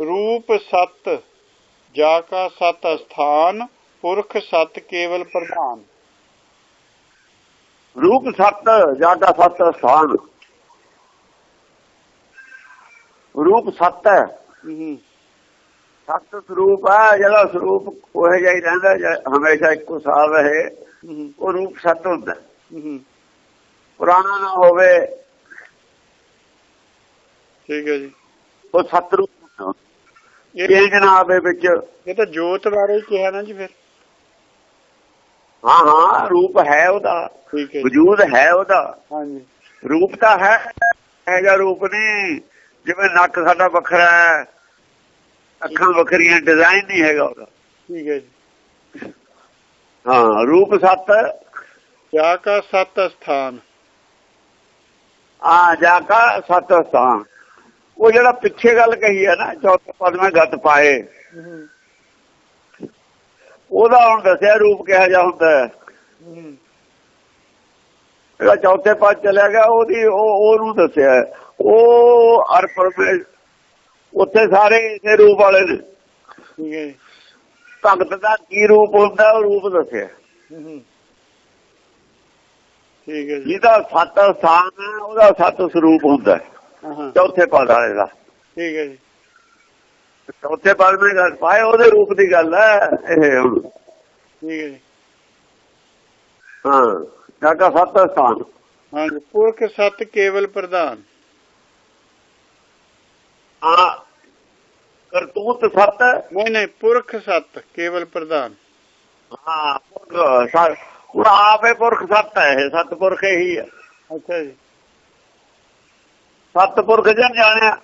ਰੂਪ ਸਤ ਜਾ ਕਾ ਸਤ ਅਸਥਾਨ ਪੁਰਖ ਸਤ ਕੇਵਲ ਪ੍ਰਧਾਨ। ਰੂਪ ਸਤ ਜਾਗਾ ਸਤ ਸਥਾਨ ਰੂਪ ਸਤ ਹੈ। ਸਤ ਸਰੂਪ ਹੈ ਜਿਹੜਾ ਸਰੂਪ ਉਹ ਜਿਹਾ ਹੀ ਰਹਿੰਦਾ ਜਾਂ ਹਮੇਸ਼ਾ ਇੱਕੋ ਸਾਲ ਰਹੇ ਉਹ ਰੂਪ ਸਤ ਹੁੰਦਾ। ਹੂੰ। ਪੁਰਾਣਾ ਨਾ ਹੋਵੇ ਠੀਕ ਹੈ ਜੀ। ਉਹ ਸਤ ਰੂਪ ਹੁੰਦਾ। ਇਹ ਨਾ ਆਵੇ ਵਿੱਚ ਇਹ ਤਾਂ ਜੋਤ ਬਾਰੇ ਹੀ ਕਿਹਾ ਨਾ ਜੀ ਫਿਰ। ਹਾਂ ਹਾਂ ਰੂਪ ਹੈ ਉਹਦਾ। ਠੀਕ ਹੈ ਜੀ। ਵਜੂਦ ਹੈ ਉਹਦਾ। ਹਾਂਜੀ। ਰੂਪ ਤਾਂ ਹੈ ਹੈਗਾ ਰੂਪ ਨਹੀਂ। ਜਿਵੇਂ ਨੱਕ ਸਾਡਾ ਵੱਖਰਾ ਹੈ ਅੱਖਾਂ ਵੱਖਰੀਆਂ ਡਿਜ਼ਾਈਨ ਨਹੀਂ ਹੈਗਾ ਉਹਦਾ। ਠੀਕ ਹੈ ਜੀ। ਹਾਂ ਰੂਪ ਸਤ। ਜਾ ਕਾ ਸਤ ਅਸਥਾਨ ਆ ਜਾ ਕਾ ਸਤ ਸਥਾਨ। ਉਹ ਜਿਹੜਾ ਪਿੱਛੇ ਗੱਲ ਕਹੀ ਹੈ ਨਾ ਚੌਥੇ ਪਦ ਮੈਂ ਗਤ ਪਾਏ। ਉਹਦਾ ਹੁਣ ਦੱਸਿਆ ਰੂਪ ਕਿਹਾ ਜਾ ਹੁੰਦਾ ਹੈ। ਜਿਹੜਾ ਚੌਥੇ ਪਦ ਚਲਿਆ ਗਿਆ ਉਹਦੀ ਉਹ ਉਹਨੂੰ ਦੱਸਿਆ। ਉਹ ਅਰ ਪਰਮੇਸ਼ ਉੱਥੇ ਸਾਰੇ ਇਸੇ ਰੂਪ ਵਾਲੇ ਨੇ। ਠੀਕ ਹੈ ਜੀ। ਭਗਤ ਦਾ ਕੀ ਰੂਪ ਹੁੰਦਾ ਉਹ ਰੂਪ ਦੱਸਿਆ ਠੀਕ ਹੈ ਜੀ। ਜਿਹਦਾ ਸਤ ਸਥਾਨ ਹੈ ਉਹਦਾ ਸਤ ਸਰੂਪ ਹੁੰਦਾ ਹਾਂ। ਚੌਥੇ ਪਦ ਵਾਲੇ ਦਾ। ਠੀਕ ਹੈ ਜੀ। ਚੌਥੇ ਪਦ ਵਿੱਚ ਗੱਲ ਪਾਏ ਉਹਦੇ ਰੂਪ ਦੀ ਗੱਲ ਹੈ ਇਹ ਹੁਣ। ਠੀਕ ਹੈ ਜੀ। ਹਾਂ ਜਾਗਾ ਸਤ ਸਥਾਨ। ਹਾਂਜੀ ਪੁਰਖ ਸਤ ਕੇਵਲ ਪ੍ਰਧਾਨ। ਹਾਂ ਕਰਤੂਤ ਸਤ। ਨਹੀਂ ਨਹੀਂ ਪੁਰਖ ਸਤ ਕੇਵਲ ਪ੍ਰਧਾਨ। ਹਾਂ ਪੁਰਖ ਸਤ। ਉਹ ਆਪੇ ਪੁਰਖ ਸਤ ਹੈ ਇਹ ਸਤਪੁਰਖ ਹੀ ਹੈ। ਅੱਛਾ ਜੀ। ਸਤਪੁਰਖ ਜਨ ਜਾਣਿਆ?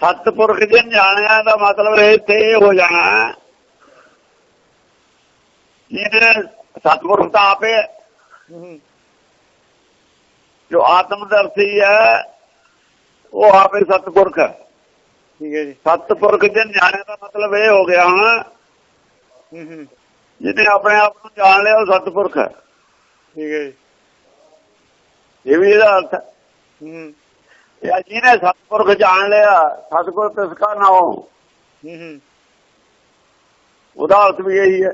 ਸਤਪੁਰਖ ਜਨ ਜਾਣਿਆ ਦਾ ਮਤਲਬ ਇਹ ਤੇ ਹੋ ਜਾਣਾ। ਜਿਹਨੇ ਸਤਪੁਰਖ ਤਾਂ ਆਪੇ ਜੋ ਆਤਮਦਰਸ਼ੀ ਹੈ ਉਹ ਆਪੇ ਸਤਪੁਰਖ ਹੈ। ਠੀਕ ਹੈ ਜੀ। ਸਤਪੁਰਖ ਜਨ ਜਾਣਿਆ ਦਾ ਮਤਲਬ ਇਹ ਹੋ ਗਿਆ ਹੁਣ ਜਿਹਨੇ ਆਪਣੇ ਆਪ ਨੂੰ ਜਾਣ ਲਿਆ ਉਹ ਸਤਪੁਰਖ ਹੈ। ਠੀਕ ਹੈ ਜੀ। ਇਹ ਵੀ ਇਹਦਾ ਅਰਥ ਹੈ। ਹੂੰ। ਇਹ ਜਿਹਨੇ ਸਤਪੁਰਖ ਜਾਣ ਲਿਆ ਸਤਪੁਰ ਤਿਸ ਕਾ ਨਾਉ ਹੂੰ ਹੂੰ। ਉਹਦਾ ਅਰਥ ਵੀ ਇਹੀ ਹੈ।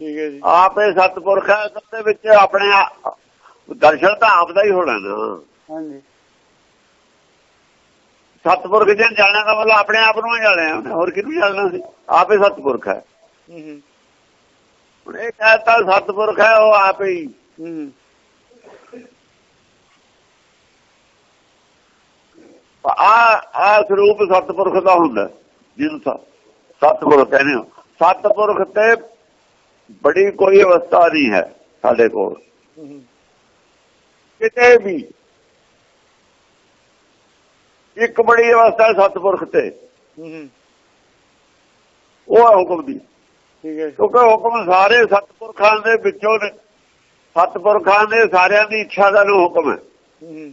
ਠੀਕ ਹੈ ਜੀ। ਆਪੇ ਸਤਪੁਰਖ ਹੈ ਸਭ ਦੇ ਵਿੱਚ ਆਪਣੇ ਦਰਸ਼ਨ ਤਾਂ ਆਪ ਦਾ ਹੀ ਹੋਣਾ ਨਾ। ਹਾਂਜੀ। ਸਤਪੁਰਖ ਜਨ ਜਾਣਿਆ ਦਾ ਮਤਲਬ ਆਪਣੇ ਆਪ ਨੂੰ ਜਾਣਿਆ। ਹੋਰ ਕਿਹਨੂੰ ਜਾਣਨਾ ਸੀ? ਆਪੇ ਸਤਪੁਰਖ ਹੈ। ਹੂੰ ਹੂੰ। ਇਹ ਕਹਤਾ ਸਤਪੁਰਖ ਹੈ ਉਹ ਆਪੇ ਹੀ ਹੂੰ। ਆ ਆ ਸਰੂਪ ਸਤਪੁਰਖ ਦਾ ਹੁੰਦਾ ਜਿਹਨੂੰ ਸਤਪੁਰਖ ਕਹਿੰਦੇ ਹੋ। ਸਤਪੁਰਖ ਤੇ ਬੜੀ ਕੋਈ ਅਵਸਥਾ ਨਹੀਂ ਹੈ ਸਾਡੇ ਕੋਲ। ਕਿਤੇ ਵੀ। ਇੱਕ ਬੜੀ ਅਵਸਥਾ ਹੈ ਸਤਪੁਰਖ ਤੇ। ਉਹ ਹੈ ਹੁਕਮ ਦੀ। ਠੀਕ ਹੈ। ਕਿਉਂਕਿ ਹੁਕਮ ਸਾਰੇ ਸਤਪੁਰਖਾਂ ਦੇ ਵਿੱਚੋਂ ਨੇ। ਸਤਪੁਰਖਾਂ ਦੇ ਸਾਰਿਆਂ ਦੀ ਇੱਛਾ ਦਾ ਨੂੰ ਹੁਕਮ ਹੂੰ।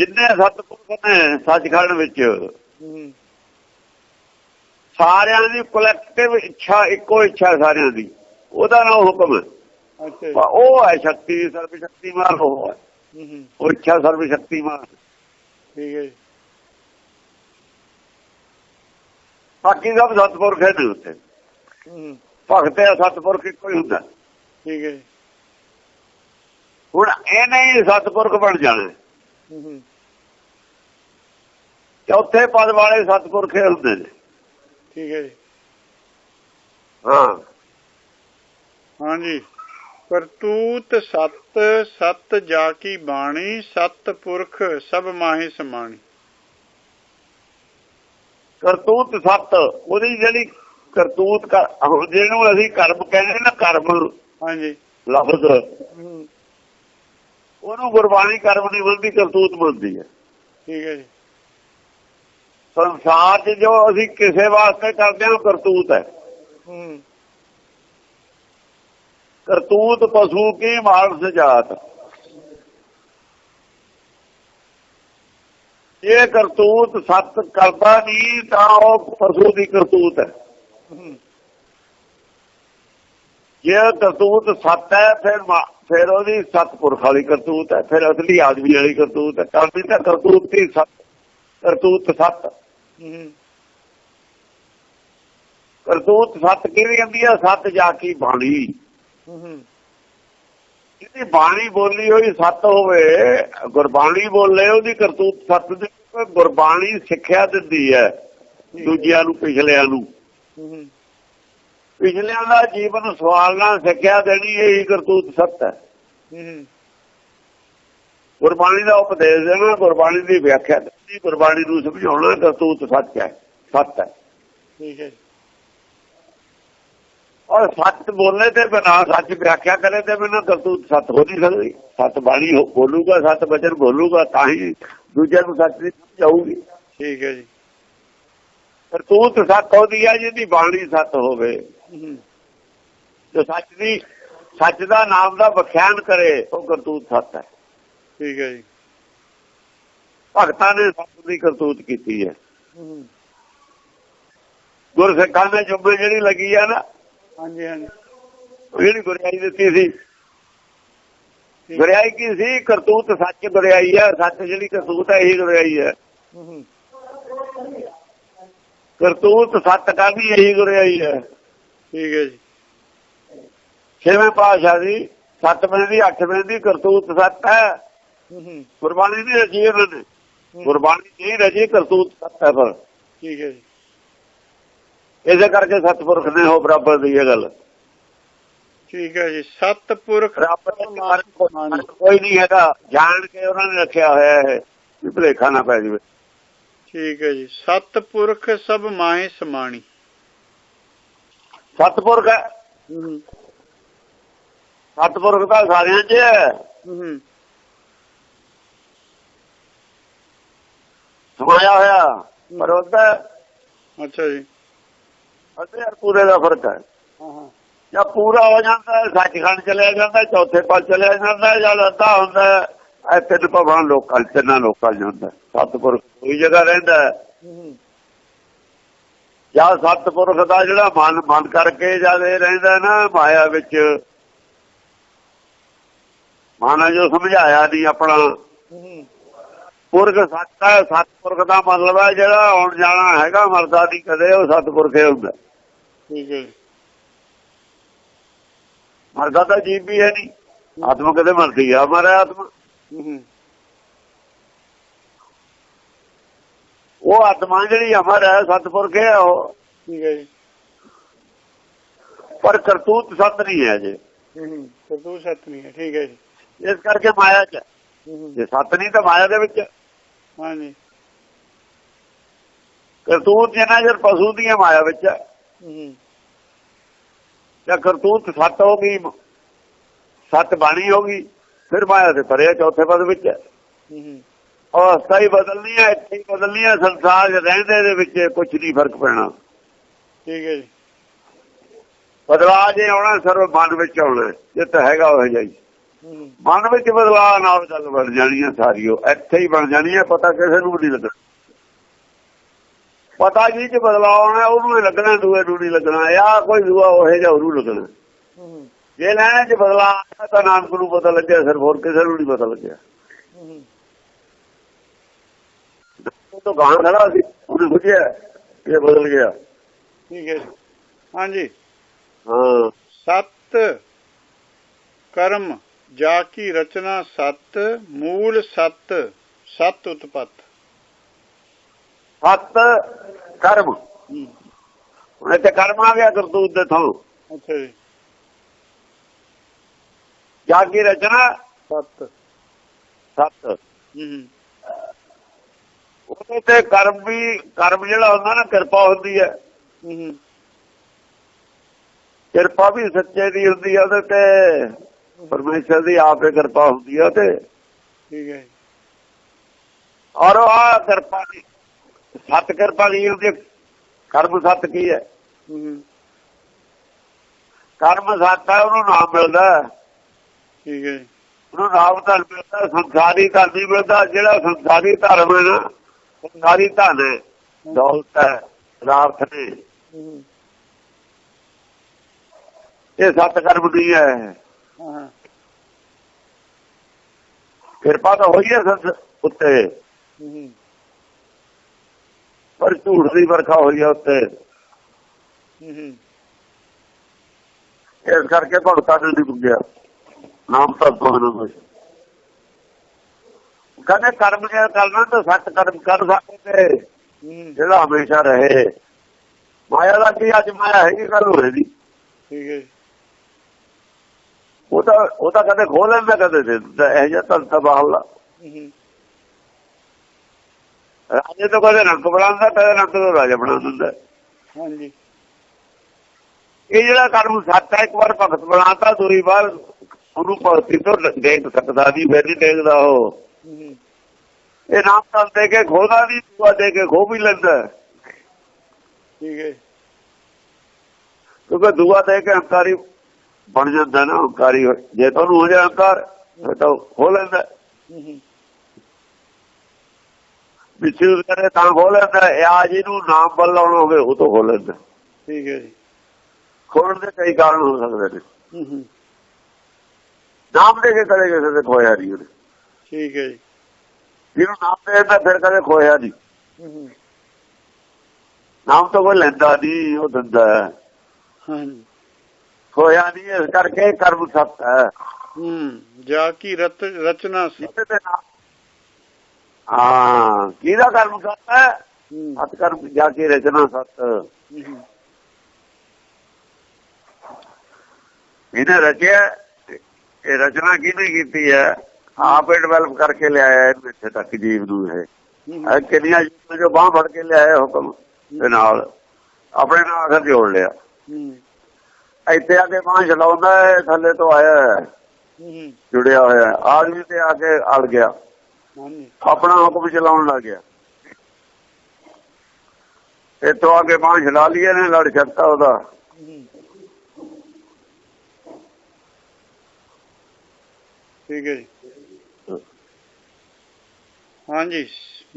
ਜਿੰਨੇ ਸਤਪੁਰਖ ਨੇ ਸੱਚਖੰਡ ਵਿੱਚ ਸਾਰਿਆਂ ਦੀ ਕਲੈਕਟਿਵ ਇੱਛਾ ਇੱਕੋ ਇੱਛਾ ਸਾਰਿਆਂ ਦੀ। ਉਹਦਾ ਨਾਮ ਹੁਕਮ ਹੈ। ਉਹ ਹੈ ਸ਼ਕਤੀ ਸਰਵ ਸ਼ਕਤੀਮਾਨ ਉਹ ਹੈ। ਉਹ ਇੱਛਾ ਸਰਵ ਸ਼ਕਤੀਮਾਨ ਠੀਕ ਹੈ ਬਾਕੀ ਸਭ ਸਤਪੁਰਖ ਹੈ ਹੂੰ। ਭਗਤ ਹੈ ਸਤਪੁਰਖ ਇੱਕੋ ਹੀ ਹੁੰਦਾ। ਠੀਕ ਹੈ ਹੁਣ ਇਹ ਨਹੀਂ ਸਤਪੁਰਖ ਬਣ ਜਾਣਾ। ਹੂੰ ਹੂੰ। ਚੌਥੇ ਪਦ ਵਾਲੇ ਸਤਪੁਰਖ ਹੁੰਦੇ ਨੇ। ਠੀਕ ਹੈ ਜੀ। ਹਾਂ। ਹਾਂਜੀ। ਕਰਤੂਤ ਸਤ ਸਤ ਜਾ ਕੀ ਬਾਣੀ ਸਤ ਪੁਰਖ ਸਭ ਮਾਹੀ ਸਮਾਣੀ। ਕਰਤੂਤ ਸਤ ਉਹਦੀ ਜਿਹੜੀ ਕਰਤੂਤ ਜਿਹਨੂੰ ਅਸੀਂ ਕਰਮ ਕਹਿੰਦੇ ਨਾ ਕਰਮ ਹਾਂਜੀ। ਲਫ਼ਜ਼। ਉਹਨੂੰ ਗੁਰਬਾਣੀ ਕਰਮ ਨਹੀਂ ਮੰਨਦੀ ਕਰਤੂਤ ਮੰਨਦੀ ਹੈ। ਠੀਕ ਹੈ ਜੀ। ਸੰਸਾਰ 'ਚ ਜੋ ਅਸੀਂ ਕਿਸੇ ਵਾਸਤੇ ਕਰਦੇ ਹਾਂ ਕਰਤੂਤ ਹੈ। ਕਰਤੂਤ ਪਸ਼ੂ ਕੀ ਮਾਨਸ ਜਾਤ। ਇਹ ਕਰਤੂਤ ਸਤ ਕਰਦਾ ਨਹੀਂ ਤਾਂ ਉਹ ਪਸ਼ੂ ਦੀ ਕਰਤੂਤ ਹੈ। ਜੇ ਕਰਤੂਤ ਸੱਤ ਹੈ ਫਿਰ ਫਿਰ ਉਹਦੀ ਸਤਪੁਰਖ ਵਾਲੀ ਕਰਤੂਤ ਹੈ ਫਿਰ ਅਸਲੀ ਆਦਮੀ ਵਾਲੀ ਕਰਤੂਤ ਹੈ। ਕਰਦੀ ਤਾਂ ਕਰਤੂਤ ਦੀ ਸੱਤ ਕਰਤੂਤ ਸੱਤ। ਕਰਤੂਤ ਸੱਤ ਕਿਹੜੀ ਜਾਂਦੀ ਹੈ ਸੱਤ ਜਾ ਕੀ ਬਾਣੀ। ਜਿਹਦੀ ਬਾਣੀ ਬੋਲੀ ਹੋਈ ਸੱਤ ਹੋਵੇ ਗੁਰਬਾਣੀ ਬੋਲੇ ਉਹਦੀ ਕਰਤੂਤ ਸੱਤ ਦੀ ਗੁਰਬਾਣੀ ਸਿੱਖਿਆ ਦਿੰਦੀ ਹੈ ਦੂਜਿਆਂ ਨੂੰ ਪਿਛਲਿਆਂ ਨੂੰ। ਪਿਛਲਿਆਂ ਦਾ ਜੀਵਨ ਸਵਾਲਣਾ ਸਿੱਖਿਆ ਦੇਣੀ ਇਹੀ ਕਰਤੂਤ ਸੱਤ ਹੂੰ। ਗੁਰਬਾਣੀ ਦਾ ਉਪਦੇਸ਼ ਦੇਣਾ ਗੁਰਬਾਣੀ ਦੀ ਵਿਆਖਿਆ ਕਰਨੀ ਗੁਰਬਾਣੀ ਨੂੰ ਸਮਝਾਉਣਾ ਕਰਤੂਤ ਸੱਚ ਹੈ ਸੱਤ ਹੈ। ਠੀਕ ਹੈ। ਔਰ ਸੱਚ ਬੋਲਣੇ ਤੇ ਬਿਨਾ ਸੱਚ ਵਿਆਖਿਆ ਕਰੇ ਤੇ ਬਿਨਾ ਕਰਤੂਤ ਸੱਤ ਹੋ ਨਹੀਂ ਸਕਦੀ। ਸੱਤ ਬਾਣੀ ਬੋਲੂਗਾ ਸੱਤ ਬਚਨ ਬੋਲੂਗਾ ਤਾਂ ਹੀ ਦੂਜਿਆਂ ਨੂੰ ਸੱਚ ਦੀ ਜਾਊਗੀ ਠੀਕ ਹੈ ਜੀ। ਕਰਤੂਤ ਸੱਤ ਹੁੰਦੀ ਹੈ ਜਿਹਦੀ ਬਾਣੀ ਸੱਤ ਹੋਵੇ। ਜੋ ਸੱਚ ਦੀ ਸੱਚ ਦਾ ਨਾਮ ਦਾ ਵਿਖਿਆਨ ਕਰੇ ਉਹ ਕਰਤੂਤ ਸੱਤ ਹੈ। ਠੀਕ ਹੈ ਜੀ। ਭਗਤਾਂ ਨੇ ਸੱਤ ਦੀ ਕਰਤੂਤ ਕੀਤੀ ਹੈ। ਗੁਰਸਿੱਖਾਂ ਨੇ ਜੁੱਬੇ ਜਿਹੜੀ ਲੱਗੀ ਆ ਨਾ ਹਾਂਜੀ ਹਾਂਜੀ। ਜਿਹੜੀ ਗੁਰਿਆਈ ਦਿੱਤੀ ਸੀ। ਗੁਰਿਆਈ ਕੀ ਸੀ? ਕਰਤੂਤ ਸੱਚ ਗੁਰਿਆਈ ਹੈ ਸੱਚ ਜਿਹੜੀ ਕਰਤੂਤ ਹੈ ਇਹੀ ਗੁਰਿਆਈ ਹੈ ਕਰਤੂਤ ਸੱਤ ਕਾਹਦੀ ਇਹੀ ਗੁਰਿਆਈ ਹੈ ਠੀਕ ਹੈ ਜੀ। ਛੇਵੇਂ ਪਾਤਸ਼ਾਹ ਦੀ ਸੱਤਵੇਂ ਦੀ ਅੱਠਵੇਂ ਦੀ ਕਰਤੂਤ ਸੱਤ ਹੂੰ ਗੁਰਬਾਣੀ ਦੀ ਰਚੀ ਉਹਨਾਂ ਨੇ ਗੁਰਬਾਣੀ ਨਹੀਂ ਰਚੀ ਕਰਤੂਤ ਸੱਤ ਹੈ ਪਰ ਠੀਕ ਹੈ ਜੀ। ਕਰਕੇ ਸਤਪੁਰਖ ਨੇ ਉਹ ਬਰਾਬਰ ਦੀ ਇਹ ਗੱਲ। ਠੀਕ ਹੈ ਜੀ ਸਤਪੁਰਖ ਕੋਈ- ਨਹੀਂ ਹੈਗਾ। ਜਾਣ ਕੇ ਉਹਨਾਂ ਨੇ ਰੱਖਿਆ ਹੋਇਆ ਹੈ ਵੀ ਭੁਲੇਖਾ ਨਾ ਪੈ ਜਾਵੇ। ਠੀਕ ਹੈ ਜੀ ਸਤਪੁਰਖ ਸਭ ਮਾਹੇ ਸਮਾਣੀ। ਸਤਪੁਰਖ ਹੈ। ਹੂੰ ਸਤਪੁਰਖ ਤਾਂ ਸਾਰਿਆਂ 'ਚ ਹੈ ਸਮਾਇਆ ਹੋਇਆ ਪਰ ਉਹਦਾ ਅੱਛਾ ਜੀ। ਅੱਧੇ ਔਰ ਪੂਰੇ ਦਾ ਫ਼ਰਕ ਹੈ। ਜਾਂ ਪੂਰਾ ਹੋ ਜਾਂਦਾ ਸੱਚਖੰਡ ਚਲਿਆ ਜਾਂਦਾ ਚੌਥੇ ਪਾਸ ਚਲਿਆ ਜਾਂਦਾ ਜਾਂ ਅੱਧਾ ਹੁੰਦਾ ਹੈ, ਇਹ ਤਿੰਨ ਭਗਵਾਨ ਲੋਕਾਂ 'ਚ, ਤਿੰਨਾਂ ਲੋਕਾਂ 'ਚ ਹੁੰਦਾ ਹੈ। ਸਤਿਪੁਰਖ ਕੋਈ ਜਗ੍ਹਾ ਰਹਿੰਦਾ ਜਾਂ ਸਤਿਪੁਰਖ ਦਾ ਜਿਹੜਾ ਮਨ ਮਨ ਕਰਕੇ ਜਦ ਇਹ ਰਹਿੰਦਾ ਨਾ ਮਾਇਆ ਵਿੱਚ ਮਾਨਾ ਜੋ ਸਮਝਾਇਆ ਨਹੀਂ ਆਪਣਾ। ਪੁਰਖ ਸੱਚ ਹੈ ਸਤਿਪੁਰਖ ਦਾ ਮਤਲਬ ਹੈ ਜਿਹੜਾ ਆਉਣ ਜਾਣਾ ਹੈਗਾ ਮਰਦਾ ਨਹੀਂ ਕਦੇ ਉਹ ਸਤਿਪੁਰਖ ਹੁੰਦਾ। ਠੀਕ ਹੈ ਜੀ। ਮਰਦਾ ਤਾਂ ਜੀਵ ਵੀ ਹੈ ਨਹੀਂ। ਆਤਮਾ ਕਦੇ ਮਰਦੀ ਆ ਮਰਿਆ ਆਤਮਾ। ਉਹ ਆਤਮਾ ਜਿਹੜੀ ਅਮਰ ਹੈ ਸਤਿਪੁਰਖ ਹੈ ਉਹ। ਠੀਕ ਹੈ ਜੀ। ਪਰ ਕਰਤੂਤ ਸਤ ਨਹੀਂ ਹੈ ਜੇ ਹੂੰ ਕਰਤੂ ਸਤ ਨਹੀਂ ਹੈ ਠੀਕ ਹੈ ਜੀ। ਇਸ ਕਰਕੇ ਮਾਇਆ ਚ ਜੇ ਸਤ ਨਹੀਂ ਤਾਂ ਮਾਇਆ ਦੇ ਵਿੱਚ। ਹਾਂਜੀ ਕਰਤੂਤ ਜਿੰਨਾ ਚਿਰ ਪਸ਼ੂ ਦੀਆਂ ਮਾਇਆ ਵਿੱਚ ਹੈ। ਹੂੰ ਜਾਂ ਕਰਤੂਤ ਸਤ ਹੋ ਗਈ ਸਤ ਬਾਣੀ ਹੋ ਗਈ ਫਿਰ ਮਾਇਆ ਦੇ ਪਰੇ ਹੈ, ਚੌਥੇ ਪਦ ਵਿੱਚ ਹੈ। ਹੂੰ ਅਵਸਥਾ ਹੀ ਬਦਲਣੀ ਹੈ ਇੱਥੇ ਹੀ ਬਦਲਣੀ ਹੈ ਸੰਸਾਰ 'ਚ ਰਹਿੰਦੇ ਦੇ ਵਿੱਚ ਕੁਝ ਨਹੀਂ ਫ਼ਰਕ ਪੈਣਾ ਠੀਕ ਹੈ ਜੀ ਬਦਲਾਅ ਜੇ ਆਉਣਾ ਸਰਵ ਮਨ ਵਿੱਚ ਆਉਣਾ। ਜੇ ਤਾਂ ਹੈਗਾ ਉਹ ਜਾਈ ਮਨ ਵਿੱਚ ਬਦਲਾਅ ਨਾਲ ਗੱਲ ਬਣ ਜਾਣੀ ਹੈ ਸਾਰੀ ਉਹ ਇੱਥੇ ਹੀ ਬਣ ਜਾਣੀ ਹੈ ਪਤਾ ਕਿਸੇ ਨੂੰ ਨਹੀਂ ਲੱਗਣਾ। ਪਤਾ ਜੀ ਚ ਬਦਲਾਅ ਆਉਣਾ ਉਹਨੂੰ ਹੀ ਲੱਗਣਾ ਦੂਏ ਨੂੰ ਨਹੀਂ ਲੱਗਣਾ ਜਾਂ ਕੋਈ ਦੂਆ ਉਹ ਜਿਹਾ ਉਹਨੂੰ ਲੱਗਣਾ। ਜੇ ਲੈਣੇ ਚ ਬਦਲਾਅ ਤਾਂ ਨਾਨਕ ਨੂੰ ਪਤਾ ਲੱਗਿਆ ਸਿਰਫ ਹੋਰ ਕਿਸੇ ਨੂੰ ਨਹੀਂ ਪਤਾ ਲੱਗਿਆ। ਉਹ ਤਾਂ ਗਾਂ ਖੜਾ ਸੀ ਉਹਨੇ ਬੁਝਿਆ ਇਹ ਬਦਲ ਗਿਆ। ਠੀਕ ਹੈ ਜੀ। ਹਾਂਜੀ। ਹਾਂ। ਸਤ ਕਰਮ ਜਾ ਕੀ ਰਚਨਾ ਸਤ ਮੂਲ ਸਤ ਸਤ ਉਤਪਤ। ਸਤ ਕਰਮ। ਹੁਣ ਇੱਥੇ ਕਰਮ ਆ ਗਿਆ ਕਰਤੂਤ ਦੇ ਥਾਂ ਅੱਛਾ ਜੀ। ਜਾਗੀ ਰਚਨਾ? ਸਤ। ਸਤ। ਹੂੰ ਉਹਦੇ ਤੇ ਕਰਮ ਵੀ ਕਰਮ ਜਿਹੜਾ ਹੁੰਦਾ ਨਾ ਕਿਰਪਾ ਹੁੰਦੀ ਹੈ ਹੂੰ। ਕਿਰਪਾ ਵੀ ਸੱਚੇ ਦੀ ਹੁੰਦੀ ਹੈ ਉਹਦੇ ਤੇ ਪਰਮੇਸ਼ਰ ਦੀ ਆਪੇ ਕਿਰਪਾ ਹੁੰਦੀ ਹੈ ਤੇ ਠੀਕ ਹੈ ਔਰ ਆ ਕਿਰਪਾ ਦੀ ਸਤ ਕਿਰਪਾ ਦੀ ਹੁੰਦੀ ਹੈ ਕਰਮ ਸਤ ਕੀ ਹੈ? ਕਰਮ ਸਤ ਹੈ ਉਹਨੂੰ ਨਾਮ ਮਿਲਦਾ। ਠੀਕ ਹੈ ਉਹਨੂੰ ਨਾਮ ਤਾਂ ਮਿਲਦਾ ਸੰਸਾਰੀ ਧਨ ਨਹੀਂ ਮਿਲਦਾ ਜਿਹੜਾ ਸੰਸਾਰੀ ਧਰਮ ਹੈ ਨਾ ਸੰਸਾਰੀ ਧਨ ਹੈ ਦੌਲਤ ਹੈ ਰਾਰਥ ਨੇ। ਇਹ ਸੱਤ ਕਰਮ ਨਹੀਂ ਹਾਂ। ਕਿਰਪਾ ਤਾਂ ਹੋਈ ਹੈ ਸੱਤ ਉੱਤੇ। ਪਰ ਝੂਠ ਦੀ ਵਰਖਾ ਹੋਈ ਹੈ ਉੱਤੇ। ਹੂੰ। ਇਸ ਕਰਕੇ ਭਗਤਾਂ ਨੇ ਨਹੀਂ ਪੁੱਗਿਆ। ਨਾਮ ਤਾਂ ਕੋਈ ਨਾ ਕੋਈ ਕਹਿੰਦੇ ਕਰਮ ਜੇ ਕਰਨਾ ਤਾਂ ਸੱਤ ਕਰਮ ਕਰ ਸਕਦੇ। ਹੂੰ। ਜਿਹੜਾ ਹਮੇਸ਼ਾ ਰਹੇ। ਮਾਇਆ ਦਾ ਕੀ ਅੱਜ ਮਾਇਆ ਹੈਗੀ ਗੱਲ ਹੋ ਰਹੀ ਠੀਕ ਹੈ। ਉਹ ਤਾਂ ਉਹ ਤਾਂ ਕਦੇ ਖੋਲ ਲੈਂਦਾ ਕਦੇ ਦੇ ਦਿੰਦਾ ਇਹ ਜਿਹਾ ਤਾਂ ਤਬਾਹਲਾ ਹੂੰ ਰਾਜੇ ਤੋਂ ਕਦੇ ਰੰਗ ਬਣਾਉਂਦਾ ਕਦੇ ਰੰਗ ਤੋਂ ਰਾਜਾ ਬਣਾ ਦਿੰਦਾ। ਹਾਂਜੀ। ਇਹ ਜਿਹੜਾ ਕਰਮ ਸੱਤ ਹੈ ਇੱਕ ਵਾਰ ਭਗਤ ਬਣਾਤਾ ਦੂਰੀ ਵਾਰ ਉਹਨੂੰ ਭਗਤੀ ਤੋਂ ਦੇਖ ਸਕਦਾ ਨਹੀਂ ਫਿਰ ਨਹੀਂ ਦੇਖਦਾ ਉਹ। ਹੂੰ ਇਹ ਨਾਮ ਤਾਂ ਦੇ ਕੇ ਖੋਦਾ ਵੀ ਦੁਆ ਦੇ ਕੇ ਖੋ ਵੀ ਲੈਂਦਾ। ਠੀਕ ਹੈ। ਕਿਉਂਕਿ ਦੁਆ ਦੇ ਕੇ ਹੰਕਾਰੀ ਬਣ ਜਾਂਦਾ ਨਾ ਹੰਕਾਰੀ ਹੋ- ਜੇ ਤੁਹਾਨੂੰ ਹੋ ਜਾਏ ਹੰਕਾਰ ਤਾਂ ਖੋ ਲੈਂਦਾ ਹੂੰ। ਮਿਸਯੂਜ਼ ਕਰੇ ਤਾਂ ਖੋ ਲੈਂਦਾ ਇਹ ਆ ਜਿਹਨੂੰ ਨਾਮ ਬਲ ਲਾਉਣਾ ਹੋਵੇ ਉਹ ਤੋਂ ਖੋ ਲੈਂਦਾ ਠੀਕ ਹੈ ਜੀ। ਖੋਣ ਦੇ ਕਈ ਕਾਰਨ ਹੋ ਸਕਦੇ ਨੇ। ਹੂੰ ਹੂੰ ਨਾਮ ਦੇ ਕੇ ਕਦੇ ਕਿਸੇ ਦੇ ਖੋਇਆ ਨਹੀਂ ਉਹਨੇ। ਠੀਕ ਹੈ ਜੀ। ਜਿਹਨੂੰ ਨਾਮ ਦੇ ਦਿੰਦਾ ਫਿਰ ਕਦੇ ਖੋਇਆ ਨਹੀਂ। ਹੂੰ ਨਾਮ ਤਾਂ ਕੋਈ ਲੈਂਦਾ ਨਹੀਂ ਉਹ ਦਿੰਦਾ ਹੈ। ਹਾਂਜੀ। ਖੋਇਆ ਨਹੀਂ ਇਸ ਕਰਕੇ ਕਰਮ ਸੱਤ ਹੈ। ਹੂੰ ਜਾ ਕੀ ਰਤ ਰਚਨਾ ਸੀ ਜਿਹਦੇ ਤੇ ਨਾਮ ਹਾਂ ਕਿਹਦਾ ਕਰਮ ਸੱਤ ਹੈ? ਹੂੰ। ਸਤ ਕਰਮ ਜਾ ਕੇ ਰਚਨਾ ਸੱਤ? ਇਹਨੇ ਰਚਿਆ? ਇਹ ਰਚਨਾ ਕਿਹਨੇ ਕੀਤੀ ਹੈ? ਆਪੇ ਡਿਵੈਲਪ ਕਰਕੇ ਲਿਆਇਆ ਇੱਥੇ ਤੱਕ ਜੀਵ ਨੂੰ ਹੂੰ ਕਿੰਨੀਆਂ ਜੀਵਾਂ ਜੋ ਬਾਹ ਫੜ ਕੇ ਲਿਆਇਆ ਹੁਕਮ ਦੇ ਨਾਲ। ਆਪਣੇ ਨਾਲ ਅਖਰ ਜੋੜ ਲਿਆ। ਇੱਥੇ ਆ ਕੇ ਬਾਹ ਚਲਾਉਂਦਾ ਹੈ ਥੱਲੇ ਤੋਂ ਆਇਆ ਹੈ। ਜੁੜਿਆ ਹੋਇਆ ਹੈ। ਆਦਮੀ ਤੇ ਆ ਕੇ ਅੜ ਗਿਆ। ਹਾਂਜੀ। ਆਪਣਾ ਹੁਕਮ ਚਲਾਉਣ ਲੱਗ ਗਿਆ। ਇੱਥੋਂ ਆ ਕੇ ਬਾਹ ਚਲਾ ਲਈਏ ਨੇ ਲੜ ਛੱਡਤਾ ਉਹਦਾ। ਠੀਕ ਹੈ ਜੀ। ਹਾਂਜੀ।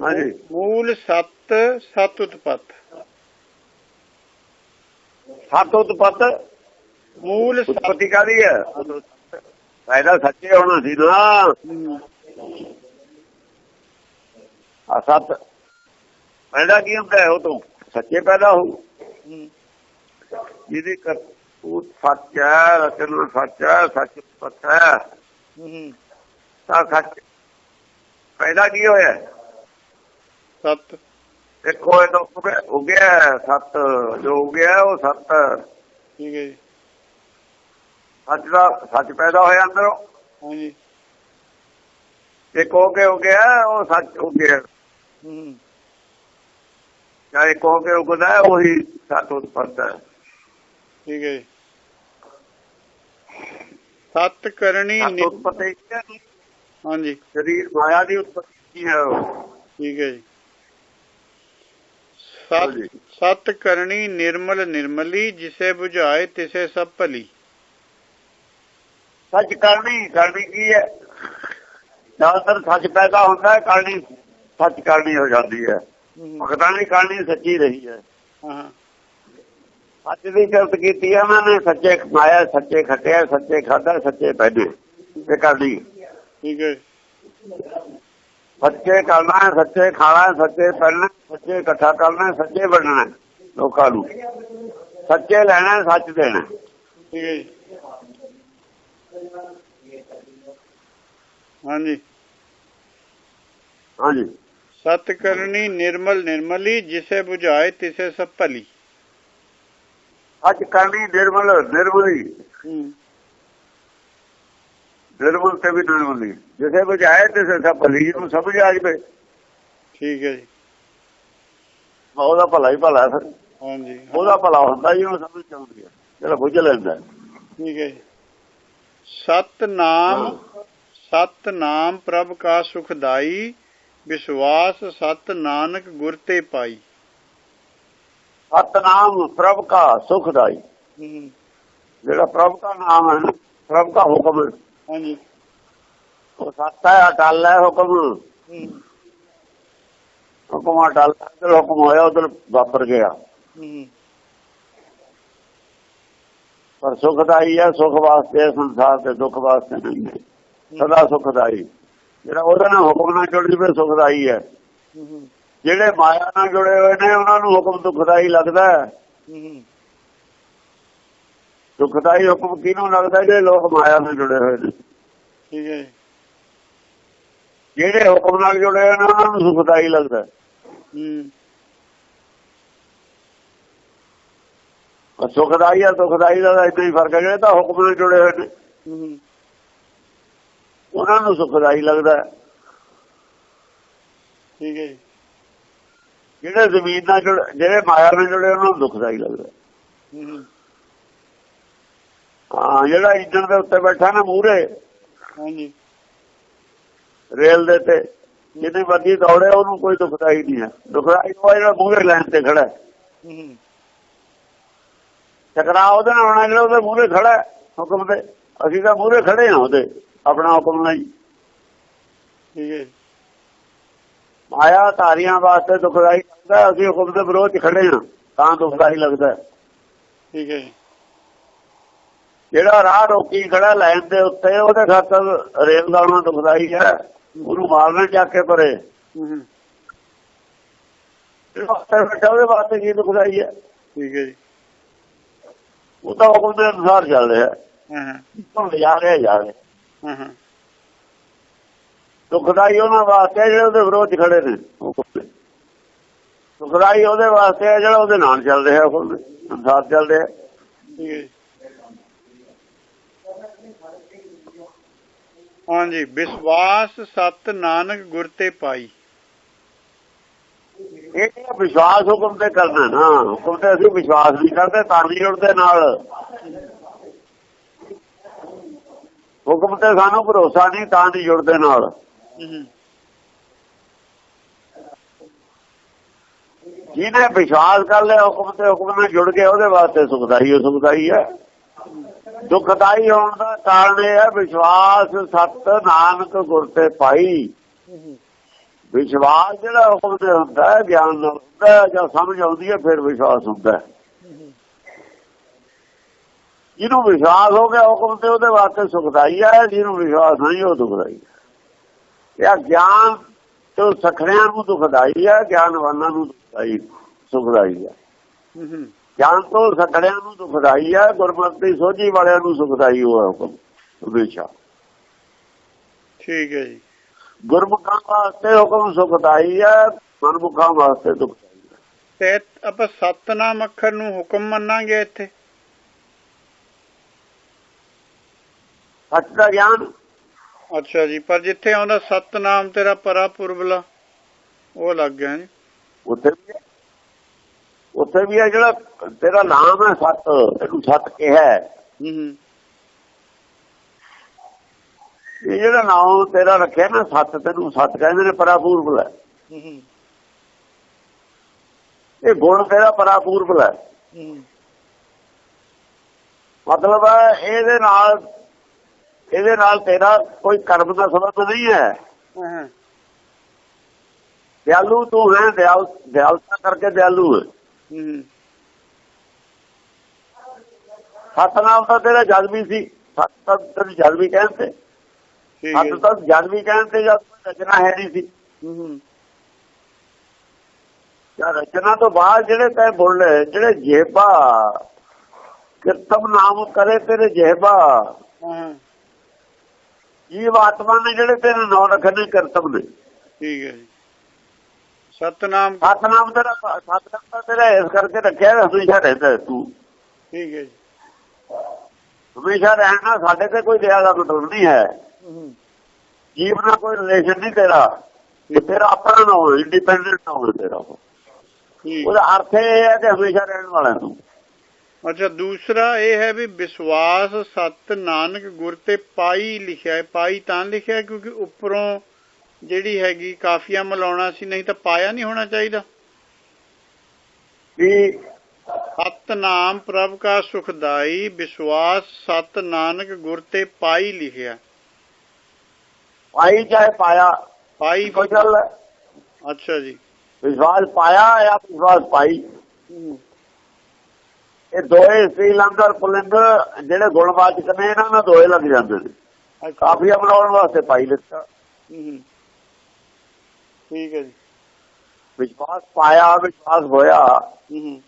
ਹਾਂਜੀ। ਮੂਲ ਸੱਤ ਸਤ ਉਤਪਤ। ਸੱਤ ਉਤਪਤ? ਮੂਲ ਸੱਤ ਉਤਪਤੀ ਕਾਦੀ ਹੈ ਪਹਿਲਾਂ ਸੱਚੇ ਹੋਣਾ ਸੀ ਨਾ। ਹੂੰ, ਆ ਸੱਤ। ਪੈਦਾ ਕੀ ਹੁੰਦਾ ਹੈ ਉਹ ਤੋਂ? ਸੱਚੇ ਪੈਦਾ ਹੋ ਜਿਹਦੀ ਕਰਤੂਤ ਸੱਚ ਹੈ ਰਚਨਾ ਸੱਚ ਹੈ ਸੱਚ ਪਤ ਹੈ। ਤਾਂ ਸੱਚ। ਪੈਦਾ ਕੀ ਹੋਇਆ? ਸੱਤ। ਦੇਖੋ ਇਹ ਤਾਂ ਉਗਿਆ ਸੱਤ ਜੋ ਉਗਿਆ ਉਹ ਸੱਤ। ਠੀਕ ਹੈ ਜੀ। ਸੱਚ ਦਾ ਸੱਚ ਪੈਦਾ ਹੋਇਆ ਅੰਦਰੋਂ। ਹਾਂਜੀ। ਇੱਕ ਹੋ ਕੇ ਉਗਿਆ ਉਹ ਸੱਚ ਉਗਿਆ ਹੂੰ। ਚਾਹੇ ਕੋ ਕੇ ਉਗਦਾ ਹੈ, ਉਹੀ ਸੱਤ ਉਤਪਤ ਹੈ। ਠੀਕ ਹੈ ਸੱਤ ਕਰਨੀ ਉਤਪਤੀ ਹੈ? ਹਾਂਜੀ। ਸਰੀਰ ਮਾਇਆ ਦੀ ਉਤਪਤੀ ਹੈ? ਠੀਕ ਹੈ ਜੀ। ਸਤ ਕਰਨੀ ਨਿਰਮਲ ਨਿਰਮਲੀ ਜਿਸੇ 부ਝਾਏ ਤਿਸੇ ਸਭ ਭਲੀ। ਸੱਚ ਕਰਨੀ ਕਰਨੀ ਕੀ ਹੈ? ਜ਼ਿਆਦਾਤਰ ਸੱਚ ਪੈਦਾ ਹੁੰਦਾ ਹੈ ਕਰਨੀ ਸੱਚ ਕਰਨੀ ਹੋ ਜਾਂਦੀ ਹੈ। ਭਗਤਾਂ ਦੀ ਕਰਨੀ ਸੱਚੀ ਰਹੀ ਹੈ। ਹਾਂ। ਸੱਚ ਦੀ ਕੀਤੀ ਹੈ ਉਹਨਾਂ ਨੇ ਸੱਚੇ ਕਮਾਇਆ ਸੱਚੇ ਖੱਟਿਆ ਸੱਚੇ ਖਾਦਾ ਸੱਚੇ ਪਹਿਨੇ ਇਹ ਕਰਨੀ। ਠੀਕ ਹੈ। ਸੱਚੇ ਕਰਨਾ ਸੱਚੇ ਖਾਣਾ ਸੱਚੇ ਪਹਿਨਣਾ ਸੱਚੇ ਇਕੱਠਾ ਕਰਨਾ ਸੱਚੇ ਬਣਨਾ ਲੋਕਾਂ ਨੂੰ। ਸੱਚੇ ਲੈਣਾ ਸੱਚ ਦੇਣਾ। ਠੀਕ ਹੈ ਹਾਂਜੀ। ਹਾਂਜੀ। ਸਤ ਕਰਨੀ ਨਿਰਮਲ ਨਿਰਮਲੀ ਜਿਸੇ 부ਝਾਏ ਤਿਸੇ ਸਭ ਭਲੀ। ਸੱਚ ਕਰਨੀ ਨਿਰਮਲ। ਨਿਰਮਲੀ ਨਿਰਮਲ ਤੇ ਵੀ ਨਿਰਮਲੀ। ਜਿਸੇ ਬੁਝਾਏ ਤੇ ਸਭ ਭਲੀ ਨੂੰ ਸਮਝ ਆ ਜਵੇ। ਠੀਕ ਹੈ ਜੀ। ਉਹਦਾ ਭਲਾ ਹੀ ਭਲਾ ਫਿਰ ਹਾਂਜੀ। ਉਹਦਾ ਭਲਾ ਹੁੰਦਾ ਜੀ ਉਹ ਸਮਝ ਚਾਹੁੰਦੀ ਹੈ। ਚਲੋ ਬੁੱਝ ਲੈਂਦਾ ਠੀਕ ਹੈ ਜੀ। ਸਤ ਨਾਮ ਸਤ ਨਾਮ ਪ੍ਰਭ ਕਾ ਸੁਖਦਾਈ ਵਿਸ਼ਵਾਸ ਸਤ ਨਾਨਕ ਗੁਰ ਤੇ ਪਾਈ। ਸਤਨਾਮ ਪ੍ਰਭ ਕਾ ਸੁਖਦਾਈ ਜਿਹੜਾ ਪ੍ਰਭ ਦਾ ਨਾਮ ਹੈ ਪ੍ਰਭ ਦਾ ਹੁਕਮ। ਹੈ, ਹਾਂਜੀ। ਉਹ ਸੱਤ ਹੈ ਅਟਲ ਹੈ ਹੁਕਮ। ਹੁਕਮ ਅਟਲ ਹੈ ਹੁਕਮ ਹੋਇਆ ਉਧਰ ਵਾਪਰ ਗਿਆ। ਪਰ ਸੁਖਦਾਈ ਹੈ ਸੁਖ ਵਾਸਤੇ ਸੰਸਾਰ ਦੇ ਦੁੱਖ ਵਾਸਤੇ ਨਹੀਂ ਹੈ। ਸਦਾ ਸੁਖਦਾਈ। ਜਿਹੜਾ ਉਹਦੇ ਨਾਲ ਹੁਕਮ ਨਾਲ ਜੁੜ ਜਵੇ ਸੁਖਦਾਈ ਹੈ। ਜਿਹੜੇ ਮਾਇਆ ਨਾਲ ਜੁੜੇ ਹੋਏ ਨੇ ਉਹਨਾਂ ਨੂੰ ਹੁਕਮ ਦੁਖਦਾਈ ਲੱਗਦਾ ਹੈ। ਦੁਖਦਾਈ ਹੁਕਮ ਕਿਹਨੂੰ ਲੱਗਦਾ ਜਿਹੜੇ ਲੋਕ ਮਾਇਆ ਨਾਲ ਜੁੜੇ ਹੋਏ ਨੇ। ਠੀਕ ਹੈ ਜੀ। ਜਿਹੜੇ ਹੁਕਮ ਨਾਲ ਜੁੜੇ ਹੋਏ ਨੇ ਉਹਨਾਂ ਨੂੰ ਸੁਖਦਾਈ ਲੱਗਦਾ ਹੈ। ਹੂੰ ਔਰ ਸੁਖਦਾਈ ਆ ਦੁਖਦਾਈ ਦਾ ਇੰਨਾ ਹੀ ਫ਼ਰਕ ਹੈ ਜਿਹੜੇ ਤਾਂ ਹੁਕਮ ਨਾਲ ਜੁੜੇ ਹੋਏ ਨੇ। ਉਹਨਾਂ ਨੂੰ ਸੁਖਦਾਈ ਲੱਗਦਾ। ਠੀਕ ਹੈ ਜੀ। ਜਿਹੜੇ ਜ਼ਮੀਨ ਨਾਲ ਜੁੜੇ ਜਿਹੜੇ ਮਾਇਆ ਨਾਲ ਜੁੜੇ ਉਹਨਾਂ ਨੂੰ ਦੁਖਦਾਈ ਲੱਗਦਾ ਹੈ। ਜਿਹੜਾ ਇੰਜਣ ਦੇ ਉੱਤੇ ਬੈਠਾ ਨਾ ਮੂਹਰੇ ਹਾਂਜੀ। ਰੇਲ ਦੇ ਤੇ ਜਿੰਨੀ ਮਰਜ਼ੀ ਦੌੜੇ ਉਹਨੂੰ ਕੋਈ ਦੁਖਦਾਈ ਨਹੀਂ ਹੈ। ਦੁਖਦਾਈ ਉਹ ਜਿਹੜਾ ਮੂਹਰੇ ਲਾਈਨ ਤੇ ਖੜਾ ਹੂੰ। ਟਕਰਾ ਉਹਦੇ ਨਾਲ ਹੋਣਾ ਜਿਹੜਾ ਉਹਦੇ ਮੂਹਰੇ ਖੜਾ ਹੁਕਮ ਤੇ। ਅਸੀਂ ਤਾਂ ਮੂਹਰੇ ਖੜੇ ਹਾਂ ਉਹਦੇ ਆਪਣਾ ਹੁਕਮ ਨਾਲ ਹੀ ਠੀਕ ਹੈ ਜੀ। ਮਾਇਆ ਧਾਰੀਆਂ ਵਾਸਤੇ ਦੁਖਦਾਈ ਲੱਗਦਾ ਅਸੀਂ ਹੁਕਮ ਦੇ ਵਿਰੋਧ 'ਚ ਖੜੇ ਹਾਂ ਤਾਂ ਦੁਖਦਾਈ ਲੱਗਦਾ ਹੈ। ਠੀਕ ਹੈ ਜੀ। ਜਿਹੜਾ ਰਾਹ ਰੋਕੀ ਖੜਾ ਲਾਈਨ ਦੇ ਉੱਤੇ ਉਹਦੇ ਖਾਤਰ ਰੇਲ ਦਾ ਉਹਨਾਂ ਦੁਖਦਾਈ ਹੈ। ਉਹਨੂੰ ਮਾਰਨਾ ਜਾ ਕੇ ਪਰੇ ਹੂੰ ਹੂੰ। ਜਿਹੜਾ ਉੱਤੇ ਬੈਠਾ ਉਹਦੇ ਵਾਸਤੇ ਕੀ ਦੁਖਦਾਈ ਹੈ? ਠੀਕ ਹੈ ਜੀ। ਉਹ ਤਾਂ ਹੁਕਮ ਦੇ ਅਨੁਸਾਰ ਚੱਲ ਰਿਹਾ। ਹੈ ਹਾਂ। ਜਾ ਰਿਹਾ ਜਾ ਰਿਹਾ। ਹਾਂ ਹਾਂ। ਦੁਖਦਾਈ ਉਹਨਾਂ ਵਾਸਤੇ ਜਿਹੜੇ ਉਹਦੇ ਵਿਰੋਧ ਖੜੇ ਨੇ। ਦੁਖਦਾਈ ਉਹਦੇ ਵਾਸਤੇ ਹੈ ਜਿਹੜਾ ਉਹਦੇ ਨਾਲ ਚੱਲ ਰਿਹਾ। ਦੇ ਅਨੁਸਾਰ ਚੱਲ ਰਿਹਾ। ਹਾਂਜੀ ਵਿਸ਼ਵਾਸ ਸਤ ਨਾਨਕ ਗੁਰ ਤੇ ਪਾਈ। ਇਹ ਕੀ ਵਿਸ਼ਵਾਸ ਹੁਕਮ ਤੇ ਕਰਨਾ ਨਾ। ਹੁਕਮ ਤੇ ਅਸੀਂ ਵਿਸ਼ਵਾਸ ਨਹੀਂ ਕਰਦੇ, ਤਾਂ ਨਹੀਂ ਜੁੜਦੇ ਨਾਲ। ਹੁਕਮ ਤੇ ਸਾਨੂੰ ਭਰੋਸਾ ਨਹੀਂ, ਤਾਂ ਨਹੀਂ ਜੁੜਦੇ ਨਾਲ। ਜਿਹਨੇ ਵਿਸ਼ਵਾਸ ਕਰ ਲਿਆ ਹੁਕਮ ਤੇ, ਹੁਕਮ ਨਾਲ ਜੁੜ ਕੇ ਉਹਦੇ ਵਾਸਤੇ ਸੁਖਦਾਈ ਹੋ ਸੁਖਦਾਈ ਹੈ। ਦੁਖਦਾਈ ਹੋਣ ਦਾ ਕਾਰਨ ਇਹ ਹੈ, ਵਿਸ਼ਵਾਸ ਸਤ ਨਾਨਕ ਗੁਰ ਤੇ ਪਾਈ। ਵਿਸ਼ਵਾਸ ਜਿਹੜਾ ਹੁਕਮ ਤੇ ਹੁੰਦਾ ਹੈ ਗਿਆਨ ਨਾਲ ਹੁੰਦਾ ਹੈ ਜਾਂ ਸਮਝ ਆਉਂਦੀ ਹੈ ਫਿਰ ਵਿਸ਼ਵਾਸ ਹੁੰਦਾ ਹੈ। ਜਿਹਨੂੰ ਵਿਸ਼ਵਾਸ ਹੋ ਗਿਆ ਹੁਕਮ ਤੇ ਉਹਦੇ ਵਾਸਤੇ ਸੁਖਦਾਈ ਹੈ ਜਿਹਨੂੰ ਵਿਸ਼ਵਾਸ ਨਹੀਂ ਉਹ ਦੁਖਦਾਈ ਹੈ। ਇਹ ਗਿਆਨ ਤੋਂ ਸਖਰਿਆਂ ਨੂੰ ਦੁਖਦਾਈ ਹੈ ਗਿਆਨਵਾਨਾਂ ਨੂੰ ਦੁਖਦਾਈ ਸੁਖਦਾਈ ਹੈ। ਗਿਆਨ ਤੋਂ ਸਖਰਿਆਂ ਨੂੰ ਦੁਖਦਾਈ ਹੈ ਗੁਰਮਤਿ ਸੋਝੀ ਵਾਲਿਆਂ ਨੂੰ ਸੁਖਦਾਈ ਹੋਇਆ ਹੁਕਮ ਹਮੇਸ਼ਾ। ਠੀਕ ਹੈ ਜੀ। ਗੁਰਮੁਖਾਂ ਵਾਸਤੇ ਹੁਕਮ ਸੁਖਦਾਈ ਹੈ ਮਨਮੁਖਾਂ ਵਾਸਤੇ ਦੁਖਦਾਈ ਹੈ। ਤੇ ਆਪਾਂ ਸਤਨਾਮ ਅੱਖਰ ਨੂੰ ਹੁਕਮ ਮੰਨਾਂਗੇ ਇੱਥੇ? ਸੱਚ ਦਾ ਗਿਆਨ। ਅੱਛਾ ਜੀ ਪਰ ਜਿੱਥੇ ਆਉਂਦਾ ਸਤਨਾਮ ਤੇਰਾ ਪਰਾ ਪੁਰਬਲਾ ਉਹ ਲੱਗ ਗਿਆ ਜੀ। ਉੱਥੇ ਵੀ। ਉੱਥੇ ਵੀ ਹੈ ਜਿਹੜਾ ਤੇਰਾ ਨਾਮ ਹੈ ਸਤ ਇਹਨੂੰ ਸਤ ਕਿਹਾ ਹੈ। ਹੂੰ ਹੂੰ ਇਹ ਜਿਹੜਾ ਨਾਮ ਤੇਰਾ ਰੱਖਿਆ ਨਾ ਸਤ ਤੈਨੂੰ ਸਤ ਕਹਿੰਦੇ ਨੇ ਪਰਾਪੂਰਬ ਹੈ। ਇਹ ਗੁਣ ਤੇਰਾ ਪਰਾਪੂਰਬ ਹੈ। ਮਤਲਬ ਇਹਦੇ ਨਾਲ ਇਹਦੇ ਨਾਲ ਤੇਰਾ ਕੋਈ ਕਰਮ ਦਾ ਸਬੰਧ ਨਹੀਂ ਹੈ। ਦਿਆਲੂ ਤੂੰ ਹੈ ਦਿਆਲ ਦਿਆਲਤਾ ਕਰਕੇ ਦਿਆਲੂ ਹੈ। ਸਤਨਾਮ ਤਾਂ ਤੇਰਾ ਵੀ ਸੀ। ਸਤ ਤਾਂ ਤੇਰੀ ਵੀ ਕਹਿੰਦੇ ਠੀਕ ਹੈ ਸਤ ਤਾਂ ਜਦ ਵੀ ਕਹਿੰਦੇ ਜਦ ਕੋਈ ਰਚਨਾ ਹੈ ਨਹੀਂ ਸੀ। ਹੂੰ ਹੂੰ। ਜਾਂ ਰਚਨਾ ਤੋਂ ਬਾਅਦ ਜਿਹੜੇ ਤੈ ਬੋਲੇ ਜਿਹੜੇ ਜੇਬਾ ਕਿਰਤਮ ਨਾਮ ਕਰੇ ਤੇਰੇ ਜੇਬਾ। ਜੀਵ ਆਤਮਾ ਨੇ ਜਿਹੜੇ ਤੇਰੇ ਨਾਮ ਰੱਖਣੇ ਕਰਤਮ ਨੇ। ਠੀਕ ਹੈ ਜੀ। ਸਤਨਾਮ ਸਤਨਾਮ ਤੇਰਾ ਸਤਨਾਮ ਤਾਂ ਤੇਰਾ ਇਸ ਕਰਕੇ ਰੱਖਿਆ ਹਮੇਸ਼ਾ ਰਹਿੰਦਾ ਤੂੰ। ਠੀਕ ਹੈ ਜੀ। ਹਮੇਸ਼ਾ ਰਹਿਣਾ ਸਾਡੇ ਤੇ ਕੋਈ ਦਇਆ ਦਾ ਮਤਲਬ ਨਹੀਂ ਹੂੰ। ਜੀਵ ਨਾਲ ਕੋਈ ਰਿਲੇਸ਼ਨ ਨਹੀਂ ਤੇਰਾ ਇਹ ਤੇਰਾ ਆਪਣਾ ਨਾਮ ਇੰਡੀਪੈਂਡੈਂਟ ਨਾਮ ਹੈ ਤੇਰਾ ਉਹਦਾ ਅਰਥ ਇਹ ਹੈ ਕਿ ਹਮੇਸ਼ਾ ਰਹਿਣ ਵਾਲਾ ਹੈ ਤੂੰ ਅੱਛਾ ਦੂਸਰਾ ਇਹ ਹੈ ਵੀ ਵਿਸ਼ਵਾਸ ਸਤ ਨਾਨਕ ਗੁਰ ਤੇ ਪਾਈ ਲਿਖਿਆ ਹੈ। ਪਾਈ ਤਾਂ ਲਿਖਿਆ ਕਿਉਂਕਿ ਉੱਪਰੋਂ ਜਿਹੜੀ ਹੈਗੀ ਕਾਫੀਆ ਮਿਲਾਉਣਾ ਸੀ ਨਹੀਂ ਤਾਂ ਪਾਇਆ ਨਹੀਂ ਹੋਣਾ ਚਾਹੀਦਾ। ਵੀ ਸਤ ਨਾਮ ਪ੍ਰਭ ਕਾ ਸੁਖਦਾਈ ਵਿਸ਼ਵਾਸ ਸਤ ਨਾਨਕ ਗੁਰ ਤੇ ਪਾਈ ਲਿਖਿਆ ਪਾਈ ਚਾਹੇ ਪਾਇਆ। ਪਾਈ ਹੈ। ਅੱਛਾ ਜੀ। ਵਿਸ਼ਵਾਸ ਪਾਇਆ ਜਾਂ ਵਿਸ਼ਵਾਸ ਪਾਈ? ਇਹ ਦੋਏ ਸ੍ਰੀਲੰਕ ਔਰ ਪੁਲਿੰਗ ਜਿਹੜੇ ਗੁਣਵਾਚਕ ਨੇ ਇਹਨਾਂ ਨਾਲ ਦੋਏ ਲੱਗ ਜਾਂਦੇ ਨੇ। ਕਾਫੀਆ ਬਣਾਉਣ ਵਾਸਤੇ ਪਾਈ ਲਿਖਤਾ ਹੂੰ ਠੀਕ ਹੈ ਜੀ। ਵਿਸ਼ਵਾਸ ਪਾਇਆ ਵਿਸ਼ਵਾਸ ਹੋਇਆ। ਹੂੰ।